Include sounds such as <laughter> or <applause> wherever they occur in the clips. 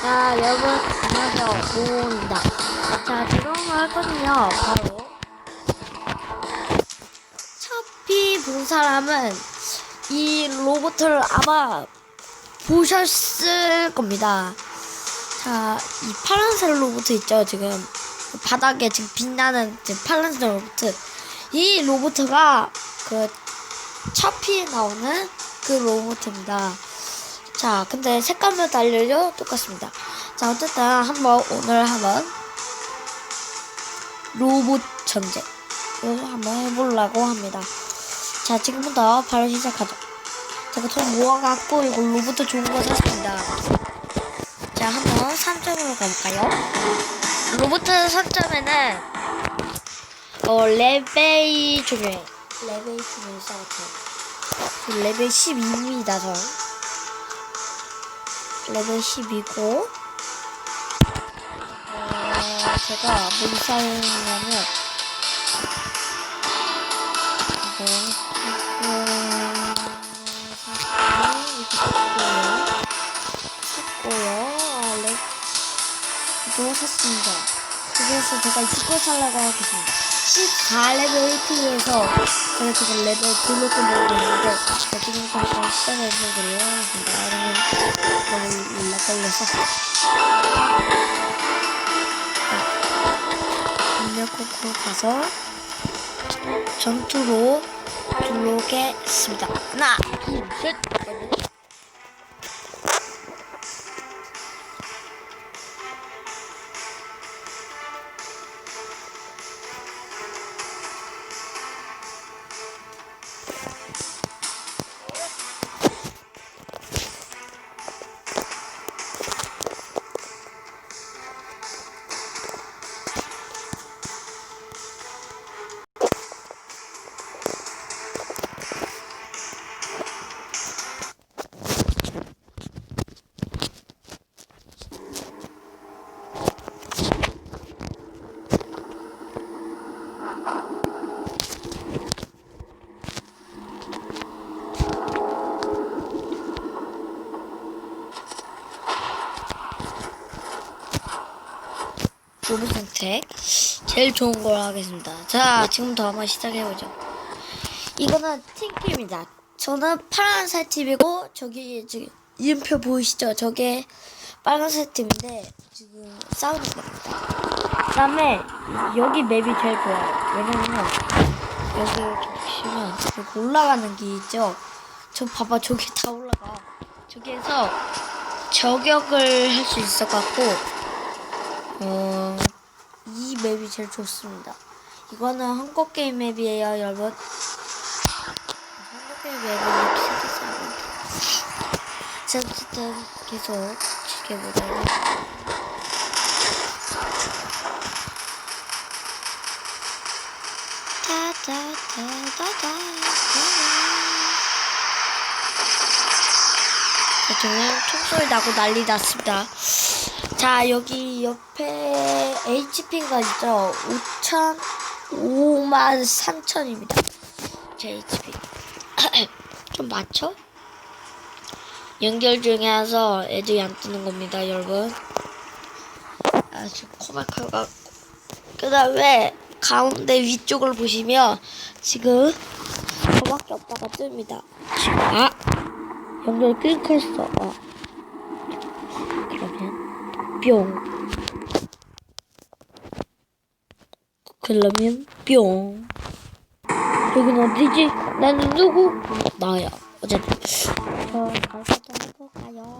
자, 여러분, 안녕하세요. 모입니다. 자, 오늘 할 거는요, 바로. 차피 본 사람은 이 로봇을 아마 보셨을 겁니다. 자, 이 파란색 로봇 있죠, 지금. 바닥에 지금 빛나는 지금 파란색 로봇. 이 로봇가 그 차피에 나오는 그 로봇입니다. 자, 근데 색깔만 달려요 똑같습니다. 자, 어쨌든 한번 오늘 한번 로봇 전쟁을 한번 해보려고 합니다. 자, 지금부터 바로 시작하죠. 제가 돈 모아갖고 이거 로봇 좋은 거 샀습니다. 자, 한번 3점으로 가볼까요? 로봇 3점에는 어, 레벨이 중요해. 레벨이 중요해, 싸웠죠. 레벨 12입니다, 저. 레벨 10이고 어, 제가 뭘 사용하냐면 이거 샀고요 아, 레, 이거 샀습니다 그래서 제가 이거 살라고 하겠습니다 14레벨 1피에서 제가 지금 레벨 블록을 모으고 있는데 지금부터 한번 시작해보도록 하겠습니다 그러면 너무 연락 걸려서. 압력코코 가서 전투로 들어오겠습니다. 하나 둘셋 제일 좋은 걸 하겠습니다. 자, 지금부터 한번 시작해보죠. 이거는 팀킬입니다. 저는 파란색 팀이고 저기 지금 이름표 보이시죠? 저게 빨간색 팀인데 지금 싸우는 겁니다. 그 다음에 여기 맵이 제일 좋아요. 왜냐면 여기 보시면 여기 올라가는 게 있죠. 저 봐봐 저기 다 올라가. 저기에서 저격을 할 수 있어 갖고 어, 이 맵이 제일 좋습니다. 이거는 한국 게임 맵이에요, 여러분. 한국 게임 맵은 자, 어쨌든 계속 지켜보도록 타타타타타 저는 총소리 나고 난리 났습니다. 자, 여기 옆에 HP가 있죠? 5천, 5만 3천입니다. 제 HP. <clears throat> 좀 맞죠? 연결 중이라서 애들이 안 뜨는 겁니다, 여러분. 아, 지금 코마크가. 그 다음에 가운데 위쪽을 보시면 지금 저밖에 없다가 뜹니다. 아! 연결 끊겼어. 어. 뿅. 그러면 뿅. 여긴 어디지? 나는 누구? 나야. 어쨌든. 저 갈거좀 해볼까요?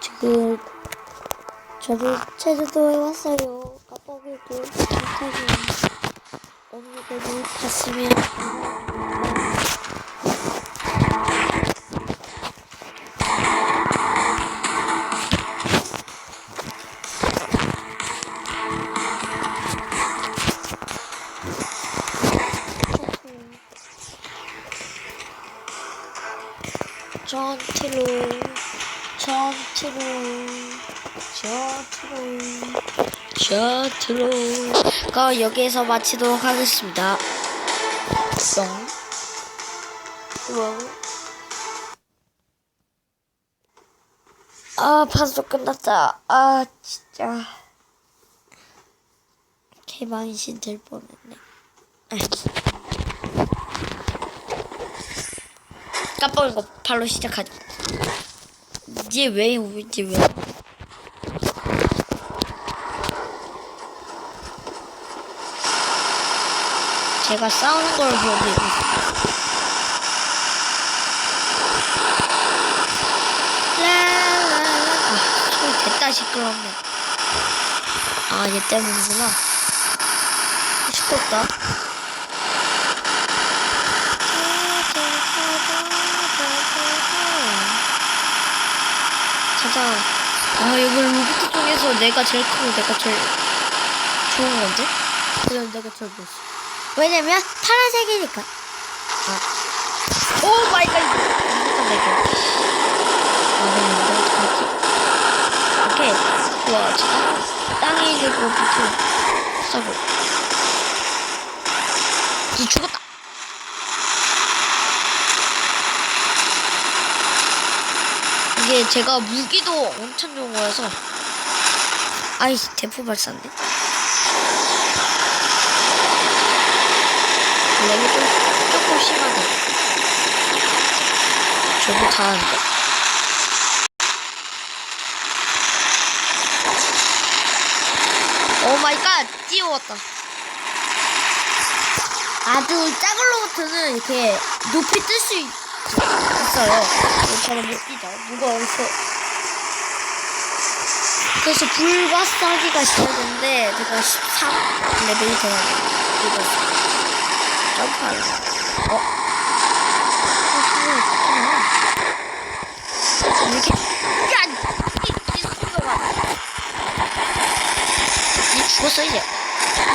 지금 저도 제주도에 왔어요. 언니들이 갔으면 전투로 전투로 전투로 셔틀로 가 여기에서 마치도록 하겠습니다. 뿅. 뿅. 아, 파도 끝났다. 아, 진짜. 개망신 될 뻔했네. 아. 깜빡인 거 바로 시작하자. 이제 왜, 이제 왜. 제가 싸우는 걸. 라라라. 아, 소리 됐다 시끄럽네. 아, 얘 때문이구나. 시끄럽다. 가자. 아, 여기 로봇 중에서 내가 제일 크고 내가 제일 좋은 건데? 그럼 내가 제일 멋있어. 왜냐면 파란색이니까. 아. 오 마이 갓. 아, 근데 어떡하지? 오케이. 좋아. 저 땅, 땅에 있는 거부터 싸고. 이 죽었다. 이게 제가 무기도 엄청 좋은 거여서. 아이, 대포 발사인데? 렉이 좀, 조금 심하다. 저도 잘하는데. 오 마이 갓! 뛰어왔다. 아주 작은 로봇은 이렇게 높이 뜰 수 있어요. 저는 못 뛰죠. 무거워서. 그래서 불바싸기가 시작했는데 제가 13 레벨이 되어요. 점프하려. 어? 이렇게 야! 이, 이 소리가 이 죽었어 이제 야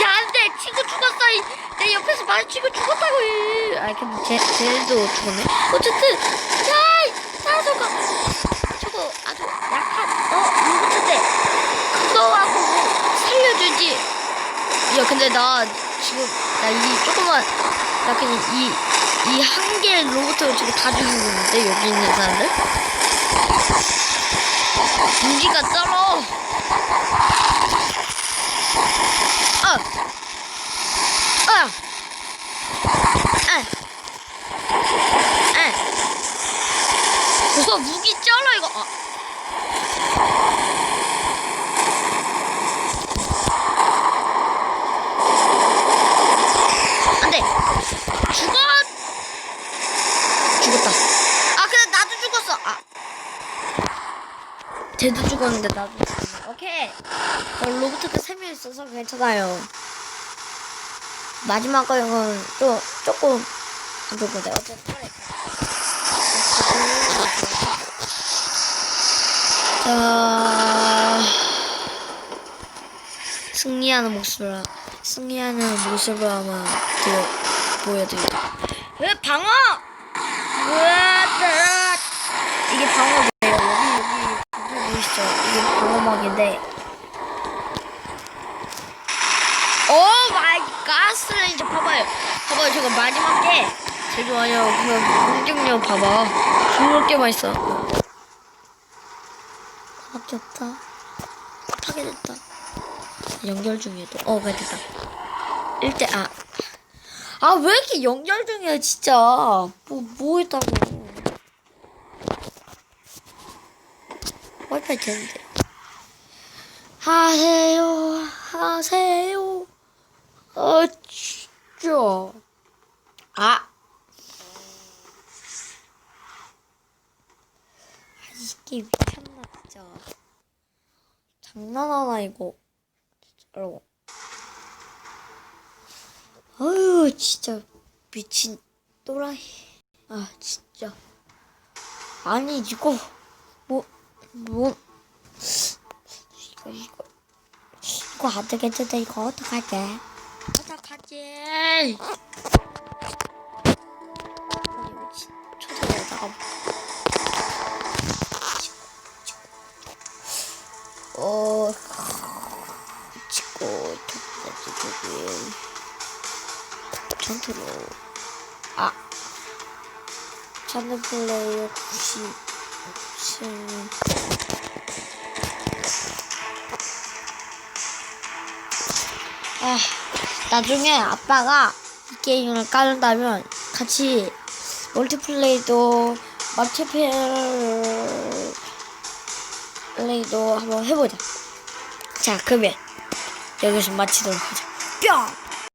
안 돼 친구 죽었어 이, 내 옆에서 말 친구 죽었다고 이. 아 근데 쟤, 쟤도 죽었네 어쨌든 야 따라서가 저거 아주 약한 어 로봇인데 그거하고 뭐 살려주지 야 근데 나 지금 나 이 조그만 나 그냥 이 이 한 개의 로봇을 지금 다 죽이고 있는데 여기 있는 사람들 무기가 떨어 아! 아! 아! 아! 그거 무기 쩔어 이거 아. 안돼 죽어 죽었다. 아 근데 나도 죽었어. 아. 쟤도 죽었는데 나도 죽었네. 오케이. 어, 로봇가 3명 있어서 괜찮아요. 마지막 거는 또 조금 안 좋을 건데 어쨌든 그래. 자 승리하는 모습을 승리하는 모습을 한번 드려, 보여드릴게요 왜 방어? 으아, 이게 방어예요. 여기 여기 보이시죠 이게 방어막인데. 오 마이 가스레인저 봐봐요. 봐봐요. 저거 마지막 게 제일 좋아요. 그 공격력 봐봐. 좋을 게 맛있어. 밖에 없다. 파괴됐다. 연결 중이에도. 어 그래 됐다. 1대 아 아 왜 이렇게 연결 중이야 진짜? 뭐 뭐 했다고. 와이파이 되는데. 하세요 하세요. 아 진짜. 아. 이게 미쳤나 진짜. 장난하나 이거. 진짜로 진짜 미친 또라이 아 진짜 아니 이거 뭐뭐 이거 이거 이거 안 되겠는데 이거 어떡하지 어떡하지 아니 미친 초대에다가 어 전투로 아 찾는 플레이어 97 아, 나중에 아빠가 이 게임을 깔는다면 같이 멀티플레이도 멀티플레이도 한번 해보자. 자, 그러면 여기서 마치도록 하자. 뿅!